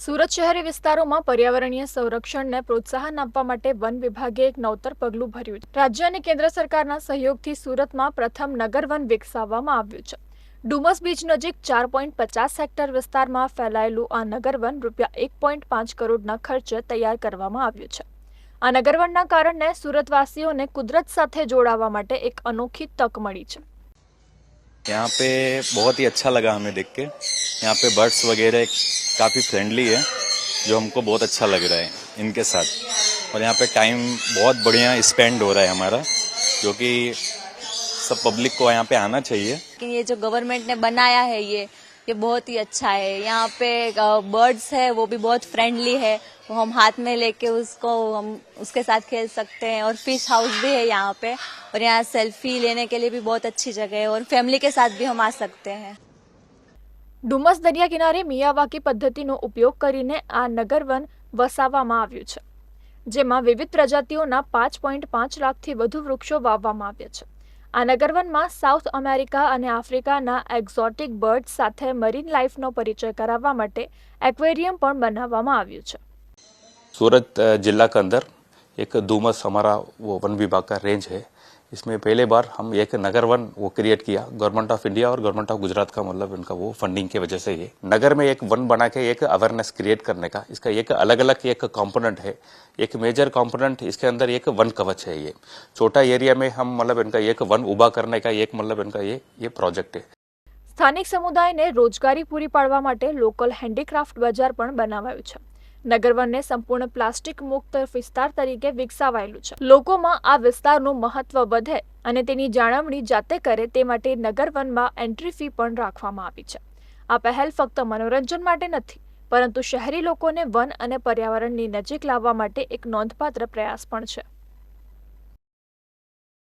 સુરત શહેરી વિસ્તારોમાં પર્યાવરણીય સંરક્ષણને પ્રોત્સાહન આપવા માટે વન વિભાગે એક નવતર પગલું ભર્યું છે રાજ્ય અને કેન્દ્ર સરકારના સહયોગથી સુરતમાં પ્રથમ નગરવન વિકસાવવામાં આવ્યું છે ડુમસ બીચ નજીક ચાર પોઈન્ટ પચાસ હેક્ટર વિસ્તારમાં ફેલાયેલું આ નગરવન રૂપિયા એક પોઈન્ટ પાંચ કરોડના ખર્ચે તૈયાર કરવામાં આવ્યું છે આ નગરવનના કારણે સુરતવાસીઓને કુદરત સાથે જોડાવા માટે એક અનોખી તક મળી છે यहाँ पे बहुत ही अच्छा लगा हमें देख के यहाँ पे बर्ड्स वगैरह काफ़ी फ्रेंडली है, जो हमको बहुत अच्छा लग रहा है इनके साथ। और यहाँ पे टाइम बहुत बढ़िया स्पेंड हो रहा है हमारा, जो कि सब पब्लिक को यहाँ पे आना चाहिए। लेकिन ये जो गवर्नमेंट ने बनाया है ये ये बहुत ही अच्छा है। यहाँ पे बर्ड्स है, वो भी बहुत फ्रेंडली है। वो हम हाथ में लेके उसको, हम उसके साथ खेल सकते हैं। और फ़िश हाउस भी है यहाँ पे। और यहाँ सेल्फी लेने के लिए भी बहुत अच्छी जगह है। और फैमिली के साथ भी हम आ सकते हैं। ડુમસ દરિયા કિનારે મિયાવાકી પદ્ધતિનો ઉપયોગ કરીને આ નગરવન વસાવવામાં આવ્યું છે, જેમાં વિવિધ પ્રજાતિઓના પાંચ પોઈન્ટ પાંચ લાખથી વધુ વૃક્ષો વાવવામાં આવ્યા છે. આ નગરવનમાં સાઉથ અમેરિકા અને આફ્રિકાના એક્ઝોટિક બર્ડ સાથે મરીન લાઈફનો પરિચય કરાવવા માટે એક્વેરિયમ પણ બનાવવામાં આવ્યું છે. સુરત જિલ્લા કે અંદર એક ધુમસ હમારા વન વિભાગ રેન્જ હૈ इसमें पहले बार हम एक नगर वन वो क्रिएट किया गवर्नमेंट ऑफ इंडिया और गवर्नमेंट ऑफ गुजरात का मतलब इनका वो फंडिंग की वजह से ये नगर में एक वन बना के एक अवेयरनेस क्रिएट करने का इसका एक अलग अलग एक कंपोनेंट है एक मेजर कंपोनेंट इसके अंदर एक वन कवच है ये छोटा एरिया में हम मतलब इनका एक वन उबा करने का एक मतलब इनका ये ये प्रोजेक्ट है સ્થાનિક સમુદાયને રોજગારી પૂરી પાડવા માટે લોકલ હેન્ડીક્રાફ્ટ બજાર પણ બનાવાયું છે નગરવનને સંપૂર્ણ પ્લાસ્ટિક મુક્ત વિસ્તાર તરીકે વિકસાવાયેલું છે. લોકોમાં આ વિસ્તારનું મહત્વ વધે અને તેની જાળવણી જાતે કરે તે માટે નગરવનમાં એન્ટ્રી ફી પણ રાખવામાં આવી છે. આ પહેલ ફક્ત મનોરંજન માટે નથી, પરંતુ શહેરી લોકોને વન અને પર્યાવરણની નજીક લાવવા માટે એક નોંધપાત્ર પ્રયાસ પણ છે.